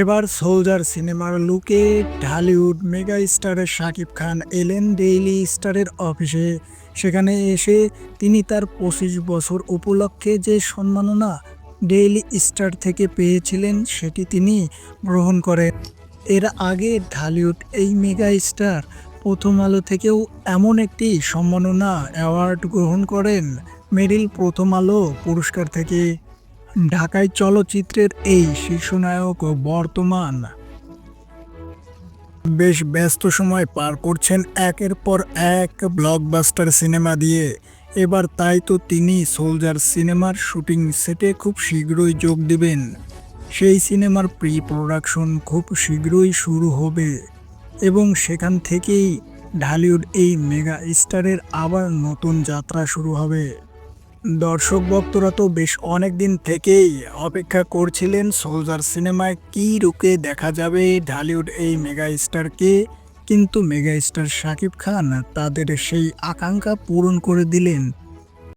এবার সোলজার সিনেমার লুকে ঢালিউড মেগা স্টারের শাকিব খান এলেন ডেইলি স্টারের অফিসে। সেখানে এসে তিনি তার পঁচিশ বছর উপলক্ষে যে সম্মাননা ডেইলি স্টার থেকে পেয়েছিলেন, সেটি তিনি গ্রহণ করেন। এর আগে ঢালিউড এই মেগা স্টার প্রথম আলো থেকেও এমন একটি সম্মাননা অ্যাওয়ার্ড গ্রহণ করেন, মেরিল প্রথম আলো পুরস্কার থেকে। ঢাকায় চলচ্চিত্রের এই শীর্ষনায়ক বর্তমান। বেশ ব্যস্ত সময় পার করছেন একের পর এক ব্লকবাস্টার সিনেমা দিয়ে। এবার তাই তো তিনি সোলজার সিনেমার শুটিং সেটে খুব শীঘ্রই যোগ দিবেন। সেই সিনেমার প্রি প্রোডাকশন খুব শীঘ্রই শুরু হবে। এবং সেখান থেকেই ঢালিউড এই মেগা স্টারের আবার নতুন যাত্রা শুরু হবে। দর্শক ভক্তরা তো বেশ অনেক দিন থেকেই অপেক্ষা করছিলেন সোলজার সিনেমায় কী রূপে দেখা যাবে ঢালিউড এই মেগা স্টারকে কিন্তু মেগা স্টার শাকিব খান তাদের সেই আকাঙ্ক্ষা পূরণ করে দিলেন।